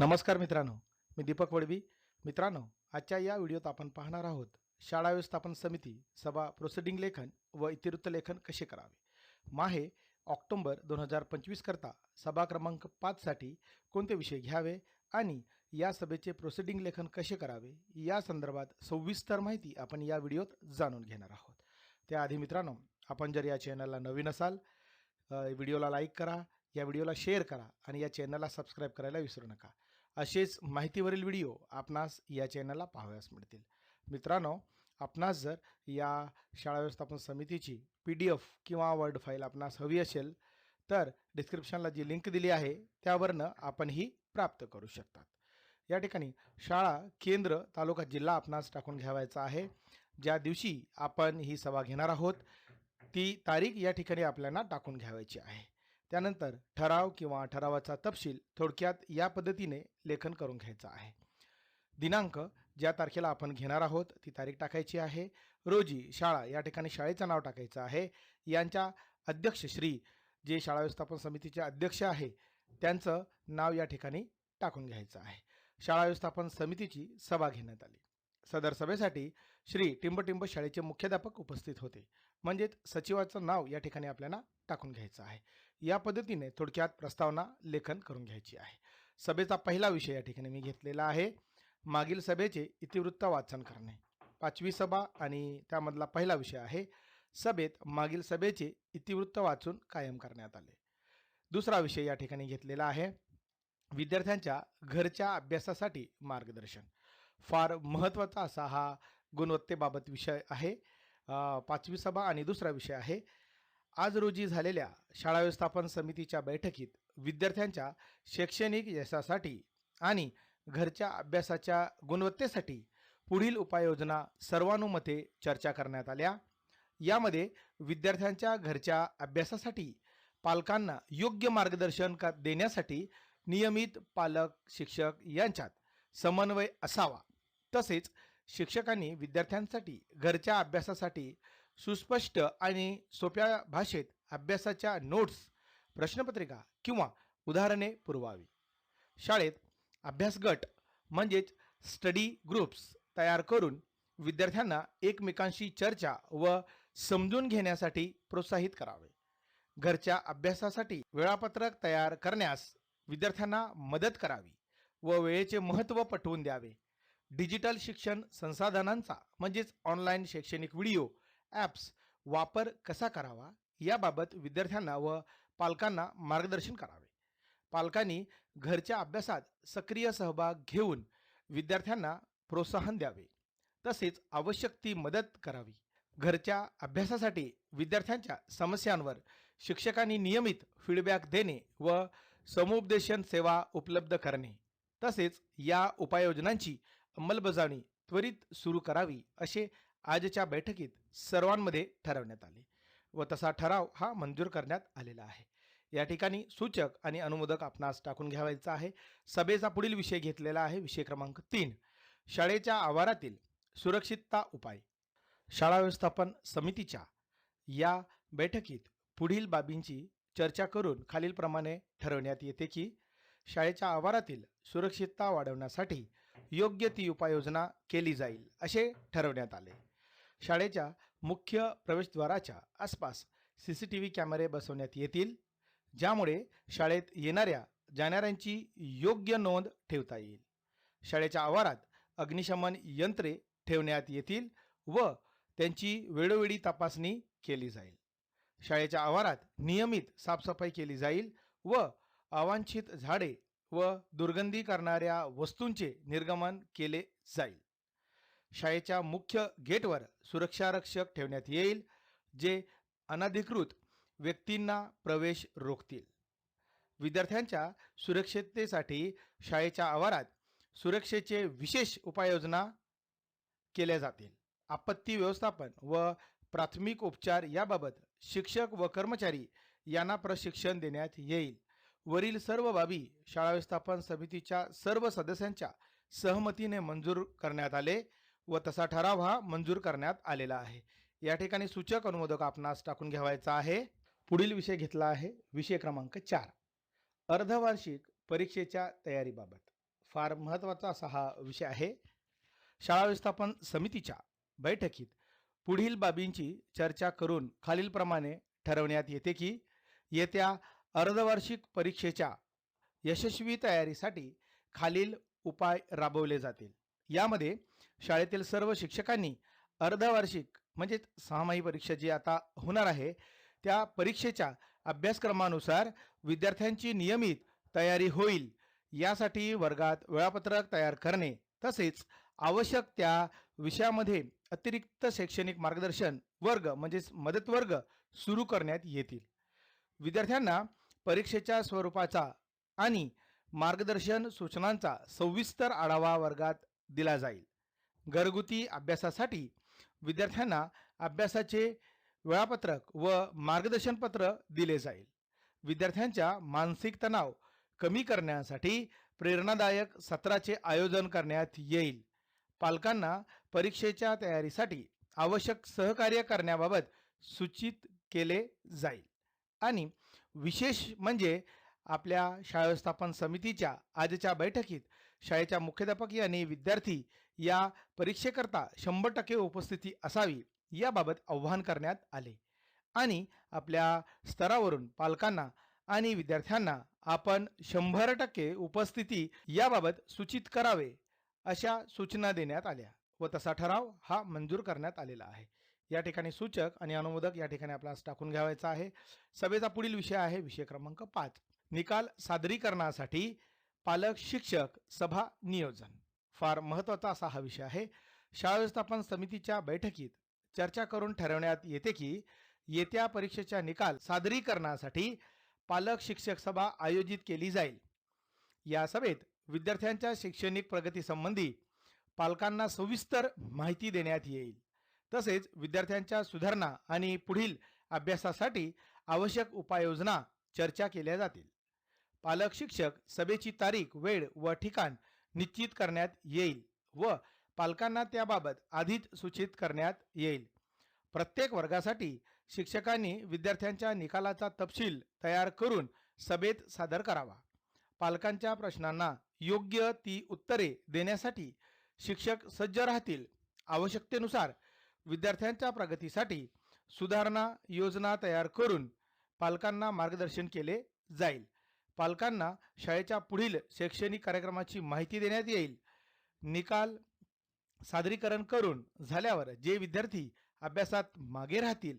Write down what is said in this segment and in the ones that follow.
नमस्कार मित्रांनो मी दीपक वडवी. मित्रांनो आजच्या या व्हिडिओत आपण पाहणार आहोत शाळा व्यवस्थापन समिती सभा प्रोसिडिंग लेखन व इतिवृत्त लेखन कसे करावे? माहे ऑक्टोंबर दोन हजार पंचवीस करता सभा क्रमांक पाचसाठी कोणते विषय घ्यावे आणि या सभेचे प्रोसिडिंग लेखन कसे करावे? या संदर्भात सविस्तर माहिती आपण या व्हिडिओत जाणून घेणार आहोत. त्याआधी मित्रांनो आपण जर या चॅनलला नवीन असाल व्हिडिओला लाईक करा या व्हिडिओला शेअर करा आणि या चॅनलला सबस्क्राईब करायला विसरू नका. असेच माहितीवरील व्हिडिओ आपणास या चॅनलला पाहावयास मिळतील. मित्रांनो आपणास जर या शाळा व्यवस्थापन समितीची पी डी एफ किंवा वर्ड फाईल आपणास हवी असेल तर डिस्क्रिप्शनला जी लिंक दिली आहे त्यावरनं आपण ही प्राप्त करू शकतात. या ठिकाणी शाळा केंद्र तालुका जिल्हा आपणास टाकून घ्यावायचा आहे. ज्या दिवशी आपण ही सभा घेणार आहोत ती तारीख या ठिकाणी आपल्याला टाकून घ्यावायची आहे. त्यानंतर ठराव किंवा ठरावाचा तपशील थोडक्यात या पद्धतीने लेखन करून घ्यायचं आहे. दिनांक ज्या तारखेला आपण घेणार आहोत ती तारीख टाकायची आहे. रोजी शाळा या ठिकाणी शाळेचं नाव टाकायचं आहे. यांच्या अध्यक्ष श्री जे शाळा व्यवस्थापन समितीचे अध्यक्ष आहे त्यांचं नाव या ठिकाणी टाकून घ्यायचं आहे. शाळा व्यवस्थापन समितीची सभा घेण्यात आली. सदर सभेसाठी श्री टिंबटिंब शाळेचे मुख्याध्यापक उपस्थित होते. म्हणजेच सचिवाचं नाव या ठिकाणी आपल्याला टाकून घ्यायचं आहे. या पद्धतीने थोडक्यात प्रस्तावना लेखन करून घ्यायची आहे. सभेचा पहिला विषय या ठिकाणी मी घेतलेला आहे. मागील सभेचे इतिवृत्त वाचन करणे. पाचवी सभा आणि त्यामधला पहिला विषय आहे. सभेत मागील सभेचे इतिवृत्त वाचून कायम करण्यात आले. दुसरा विषय या ठिकाणी घेतलेला आहे. विद्यार्थ्यांच्या घरच्या अभ्यासासाठी मार्गदर्शन. फार महत्त्वाचा असा हा गुणवत्तेबाबत विषय आहे. पाचवी सभा आणि दुसरा विषय आहे. आज रोजी झालेल्या शाळा व्यवस्थापन समितीच्या बैठकीत विद्यार्थ्यांच्या शैक्षणिक यशासाठी आणि घरच्या अभ्यासाच्या गुणवत्तेसाठी पुढील उपाययोजना सर्वानुमते चर्चा करण्यात आल्या. यामध्ये विद्यार्थ्यांच्या घरच्या अभ्यासासाठी पालकांना योग्य मार्गदर्शन का देण्यासाठी नियमित पालक शिक्षक यांच्यात समन्वय असावा. तसेच शिक्षकांनी विद्यार्थ्यांसाठी घरच्या अभ्यासासाठी सुस्पष्ट आणि सोप्या भाषेत अभ्यासाच्या नोट्स प्रश्नपत्रिका किंवा उदाहरणे पुरवावी. शाळेत अभ्यास गट म्हणजेच स्टडी ग्रुप्स तयार करून विद्यार्थ्यांना एकमेकांशी चर्चा व समजून घेण्यासाठी प्रोत्साहित करावे. घरच्या अभ्यासासाठी वेळापत्रक तयार करण्यास विद्यार्थ्यांना मदत करावी व वेळेचे महत्त्व पटवून द्यावे. डिजिटल शिक्षण संसाधनांचा म्हणजेच ऑनलाईन शैक्षणिक व्हिडिओ ॲप्स वापर कसा करावा? याबाबत विद्यार्थ्यांना व पालकांना मार्गदर्शन करावे. पालकांनी घरच्या अभ्यासात सक्रिय सहभाग घेऊन विद्यार्थ्यांना प्रोत्साहन द्यावे. तसेच आवश्यक ती मदत करावी. घरच्या अभ्यासासाठी विद्यार्थ्यांच्या समस्यांवर शिक्षकांनी नियमित फीडबॅक देणे व समुपदेशन सेवा उपलब्ध करणे. तसेच या उपाययोजनांची अंमलबजावणी त्वरित सुरू करावी असे आजच्या बैठकीत सर्वांमध्ये ठरवण्यात आले व तसा ठराव हा मंजूर करण्यात आलेला आहे. या ठिकाणी सूचक आणि अनुमोदक आपणास टाकून घ्यावायचा आहे. सभेचा पुढील विषय घेतलेला आहे विषय क्रमांक तीन. शाळेच्या आवारातील सुरक्षितता उपाय. शाळा व्यवस्थापन समितीच्या या बैठकीत पुढील बाबींची चर्चा करून खालीलप्रमाणे ठरवण्यात येते की शाळेच्या आवारातील सुरक्षितता वाढवण्यासाठी योग्य ती उपाययोजना केली जाईल असे ठरवण्यात आले. शाळेच्या मुख्य प्रवेशद्वाराच्या आसपास सी सी टी व्ही कॅमेरे बसवण्यात येतील ज्यामुळे शाळेत येणाऱ्या जाणाऱ्यांची योग्य नोंद ठेवता येईल. शाळेच्या आवारात अग्निशमन यंत्रे ठेवण्यात येतील व त्यांची वेळोवेळी तपासणी केली जाईल. शाळेच्या आवारात नियमित साफसफाई केली जाईल व अवांछित झाडे व दुर्गंधी करणाऱ्या वस्तूंचे निर्गमन केले जाईल. शाळेच्या मुख्य गेटवर सुरक्षारक्षक ठेवण्यात येईल जे अनधिकृत व्यक्तींना प्रवेश रोखतील. विद्यार्थ्यांच्या सुरक्षिततेसाठी शाळेच्या आवारात सुरक्षेचे विशेष उपाययोजना केल्या जातील. आपत्ती व्यवस्थापन व प्राथमिक उपचार याबाबत शिक्षक व कर्मचारी यांना प्रशिक्षण देण्यात येईल. वरील सर्व बाबी शाळा व्यवस्थापन समितीच्या सर्व सदस्यांच्या सहमतीने मंजूर करण्यात आले. व तसा ठराव हा मंजूर करण्यात आलेला आहे. या ठिकाणी सूचक अनुमोदक आपणास टाकून घ्यावायचा आहे. पुढील विषय घेतला आहे. विषय क्रमांक चार. अर्धवार्षिक परीक्षेच्या तयारीबाबत. फार महत्त्वाचा असा हा विषय आहे. शाळा व्यवस्थापन समितीच्या बैठकीत पुढील बाबींची चर्चा करून खालीलप्रमाणे ठरवण्यात येते की येत्या अर्धवार्षिक परीक्षेच्या यशस्वी तयारीसाठी खालील उपाय राबवले जातील. यामध्ये शाळेतील सर्व शिक्षकांनी अर्धवार्षिक म्हणजेच सहामाही परीक्षा जी आता होणार आहे त्या परीक्षेच्या अभ्यासक्रमानुसार विद्यार्थ्यांची नियमित तयारी होईल. यासाठी वर्गात वेळापत्रक तयार करणे तसेच आवश्यक त्या विषयामध्ये अतिरिक्त शैक्षणिक मार्गदर्शन वर्ग म्हणजेच मदत वर्ग सुरू करण्यात येतील. विद्यार्थ्यांना परीक्षेच्या स्वरूपाचा आणि मार्गदर्शन सूचनांचा सविस्तर आढावा वर्गात दिला जाईल. घरगुती अभ्यासासाठी विद्यार्थ्यांना अभ्यासाचे वेळापत्रक व मार्गदर्शनपत्र दिले जाईल. विद्यार्थ्यांच्या मानसिक तणाव कमी करण्यासाठी प्रेरणादायक सत्राचे आयोजन करण्यात येईल. पालकांना परीक्षेच्या तयारीसाठी आवश्यक सहकार्य करण्याबाबत सूचित केले जाईल. आणि विशेष म्हणजे आपल्या शाळा व्यवस्थापन समितीच्या आजच्या बैठकीत शाळेच्या मुख्याध्यापक आणि विद्यार्थी या परीक्षेकरता शंभर टक्के उपस्थिती असावी याबाबत आव्हान करण्यात आले. आणि आपल्या स्तरावरून पालकांना आणि विद्यार्थ्यांना आपण शंभर टक्के उपस्थिती याबाबत सूचित करावे अशा सूचना देण्यात आल्या व तसा ठराव हा मंजूर करण्यात आलेला आहे. या ठिकाणी सूचक आणि अनुमोदक या ठिकाणी आपला टाकून घ्यावायचा आहे. सभेचा पुढील विषय आहे विषय क्रमांक पाच निकाल सादरीकरणासाठी पालक शिक्षक सभा नियोजन. फार महत्त्वाचा असा हा विषय आहे. शाळा व्यवस्थापन समितीच्या बैठकीत चर्चा करून ठरवण्यात येते की येत्या परीक्षेच्या निकाल सादरीकरणासाठी पालक शिक्षक सभा आयोजित केली जाईल. या सभेत विद्यार्थ्यांच्या शैक्षणिक प्रगतीसंबंधी पालकांना सविस्तर माहिती देण्यात येईल. तसेच विद्यार्थ्यांच्या सुधारणा आणि पुढील अभ्यासासाठी आवश्यक उपाययोजना चर्चा केल्या जातील. पालक शिक्षक सभेची तारीख वेळ व ठिकाण निश्चित करण्यात येईल व पालकांना त्याबाबत आधीच सूचित करण्यात येईल. प्रत्येक वर्गासाठी शिक्षकांनी विद्यार्थ्यांच्या निकालाचा तपशील तयार करून सभेत सादर करावा. पालकांच्या प्रश्नांना योग्य ती उत्तरे देण्यासाठी शिक्षक सज्ज राहतील. आवश्यकतेनुसार विद्यार्थ्यांच्या प्रगतीसाठी सुधारणा योजना तयार करून पालकांना मार्गदर्शन केले जाईल. पालकांना शाळेच्या पुढील शैक्षणिक कार्यक्रमाची माहिती देण्यात येईल. निकाल सादरीकरण करून झाल्यावर जे विद्यार्थी अभ्यासात मागे राहतील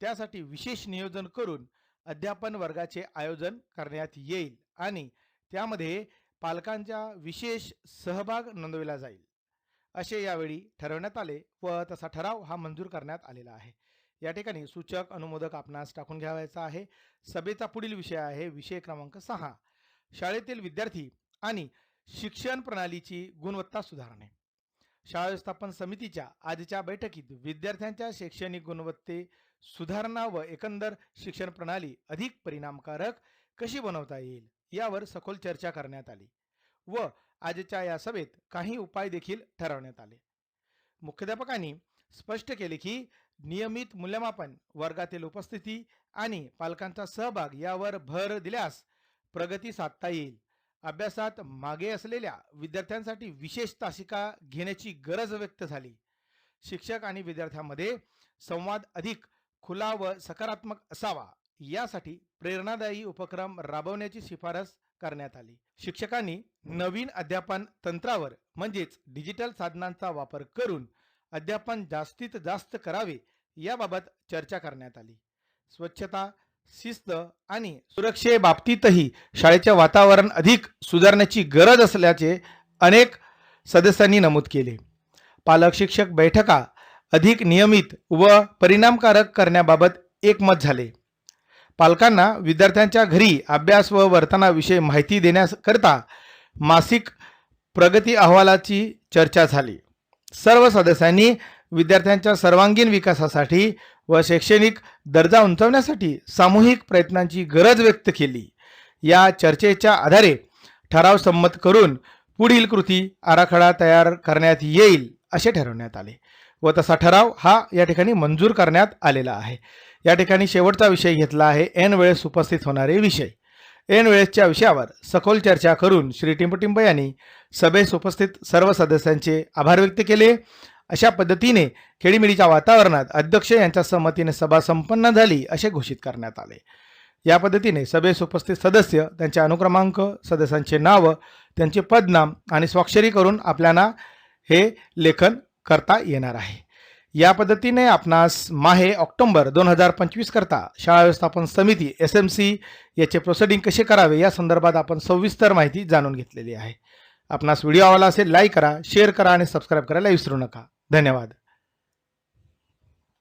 त्यासाठी विशेष नियोजन करून अध्यापन वर्गाचे आयोजन करण्यात येईल आणि त्यामध्ये पालकांचा विशेष सहभाग नोंदविला जाईल. असे यावेळी ठरवण्यात आले व तसा ठराव हा मंजूर करण्यात आलेला आहे. या ठिकाणी सूचक अनुमोदक आपणास टाकून घ्यावायचा आहे. सभेचा पुढील विषय आहे विषय क्रमांक सहा. शाळेतील विद्यार्थी आणि शिक्षण प्रणालीची गुणवत्ता सुधारणे. शाळा व्यवस्थापन समितीच्या आजच्या बैठकीत विद्यार्थ्यांच्या शैक्षणिक गुणवत्ते सुधारणा व एकंदर शिक्षण प्रणाली अधिक परिणामकारक कशी बनवता येईल यावर सखोल चर्चा करण्यात आली व आजच्या या सभेत काही उपाय देखील ठरवण्यात आले. मुख्याध्यापकांनी स्पष्ट केले की नियमित मूल्यमापन वर्गातील उपस्थिती आणि पालकांचा सहभाग यावर भर दिल्यास प्रगती साधता येईल. अभ्यासात मागे असलेल्या विद्यार्थ्यांसाठी विशेष तासिका घेण्याची गरज व्यक्त झाली. शिक्षक आणि विद्यार्थ्यांमध्ये संवाद अधिक खुला व सकारात्मक असावा यासाठी प्रेरणादायी उपक्रम राबवण्याची शिफारस करण्यात आली. शिक्षकांनी नवीन अध्यापन तंत्रावर म्हणजेच डिजिटल साधनांचा वापर करून अध्यापन जास्तीत जास्त करावे याबाबत चर्चा करण्यात आली. स्वच्छता शिस्त आणि सुरक्षेबाबतीतही शाळेचे वातावरण अधिक सुधारण्याची गरज असल्याचे अनेक सदस्यांनी नमूद केले. पालक शिक्षक बैठका अधिक नियमित व परिणामकारक करण्याबाबत एकमत झाले. पालकांना विद्यार्थ्यांच्या घरी अभ्यास व वर्तनाविषयी माहिती देण्याकरता मासिक प्रगती अहवालाची चर्चा झाली. सर्व सदस्यांनी विद्यार्थ्यांच्या सर्वांगीण विकासासाठी व शैक्षणिक दर्जा उंचावण्यासाठी सामूहिक प्रयत्नांची गरज व्यक्त केली. या चर्चेच्या आधारे ठराव संमत करून पुढील कृती आराखडा तयार करण्यात येईल असे ठरवण्यात आले व तसा ठराव हा या ठिकाणी मंजूर करण्यात आलेला आहे. या ठिकाणी शेवटचा विषय घेतला आहे. ऐन वेळेस उपस्थित होणारे विषय. ऐनवेळेसच्या विषयावर सखोल चर्चा करून श्री टिंबटिंब यांनी सभेस उपस्थित सर्व सदस्यांचे आभार व्यक्त केले. अशा पद्धतीने खेडीमिडीच्या वातावरणात अध्यक्ष यांच्या संमतीने सभा संपन्न झाली असे घोषित करण्यात आले. या पद्धतीने सभेस उपस्थित सदस्य त्यांचे अनुक्रमांक सदस्यांचे नाव त्यांचे पदनाम आणि स्वाक्षरी करून आपल्याला हे लेखन करता येणार आहे. या पद्धतीने आपणास माहे ऑक्टोंबर दोन हजार पंचवीस करता शाळा व्यवस्थापन समिती एस एम सी याचे प्रोसिडिंग कसे करावे या संदर्भात आपण सविस्तर माहिती जाणून घेतलेली आहे. आपणास व्हिडिओ आवडला असेल लाईक करा शेअर करा आणि सबस्क्राईब करायला विसरू नका. धन्यवाद.